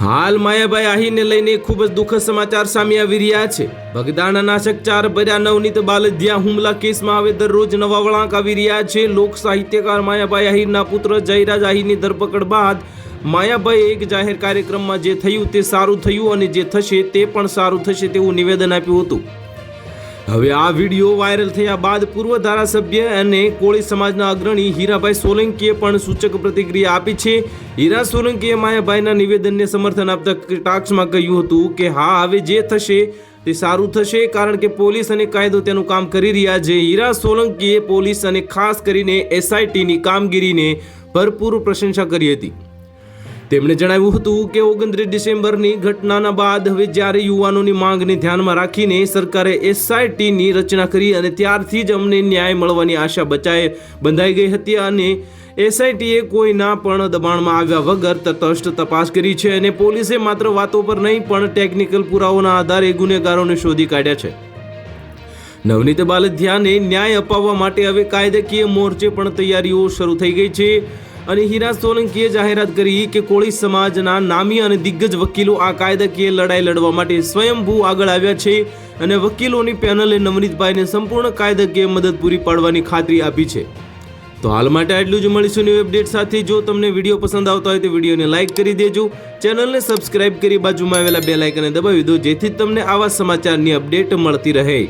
હાલ માયાભાઈ આહીરને લઈને ખૂબ જ દુઃખદ સમાચાર સામે આવી રહ્યા છે. બગદાણા નાશક ચાર ભર્યા નવનીત બાલધ્યા હુમલા કેસમાં હવે દરરોજ નવા વળાંક આવી રહ્યા છે. લોક સાહિત્યકાર માયાભાઈ આહીરના પુત્ર જયરાજ આહીરની ધરપકડ બાદ માયાભાઈ એક જાહેર કાર્યક્રમમાં જે થયું તે સારું થયું અને જે થશે તે પણ સારું થશે તેવું નિવેદન આપ્યું હતું. હવે આ વીડિયો વાયરલ થયા બાદ પૂર્વ ધારાસભ્ય અને કોળી સમાજના અગ્રણી હીરાભાઈ સોલંકીએ પણ સૂચક પ્રતિક્રિયા આપી છે. હીરા સોલંકીએ માયાભાઈના નિવેદનને સમર્થન આપતા ટાક્સમાં કહ્યું હતું કે, હા, હવે જે થશે તે સારું થશે, કારણ કે પોલીસ અને કાયદો તેનું કામ કરી રહ્યા છે. હીરા સોલંકીએ પોલીસ અને ખાસ કરીને એસઆઈટીની કામગીરીને ભરપૂર પ્રશંસા કરી હતી. તેમણે જણાવ્યું હતું કે ઓગણત્રીસ ડિસેમ્બરની ઘટનાના બાદ હવે જ્યારે યુવાનોની માંગને ધ્યાનમાં રાખીને સરકારે એસઆઈટીની રચના કરી અને ત્યારથી જ અમને ન્યાય મળવાની આશા બચાએ બંધાઈ ગઈ હતી અને એસઆઈટીએ કોઈના પણ દબાણમાં આવ્યા વગર તટસ્થ તપાસ કરી છે અને પોલીસે માત્ર વાતો પર નહીં પણ ટેકનિકલ પુરાવાના આધારે ગુનેગારોને શોધી કાઢ્યા છે. નવનીત બાલધ્યાને ન્યાય અપાવવા માટે હવે કાયદાકીય મોરચે પણ તૈયારીઓ શરૂ થઈ ગઈ છે. અને હીરા સોલંકીએ જાહેરાત કરી કે કોળી સમાજના નામી અને દિગ્ગજ વકીલો આ કાયદાકીય લડાઈ લડવા માટે સ્વયંભૂ આગળ આવ્યા છે અને વકીલોની પેનલે નવનીતભાઈને સંપૂર્ણ કાયદાકીય મદદ પૂરી પાડવાની ખાતરી આપી છે. તો હાલ માટે આટલું જ મળીશું ન્યૂ અપડેટ સાથે. જો તમને વીડિયો પસંદ આવતા હોય તો વિડીયોને લાઇક કરી દેજો. ચેનલને સબસ્ક્રાઇબ કરી બાજુમાં આવેલા બે લાઇકને દબાવી દો, જેથી તમને આવા સમાચારની અપડેટ મળતી રહે.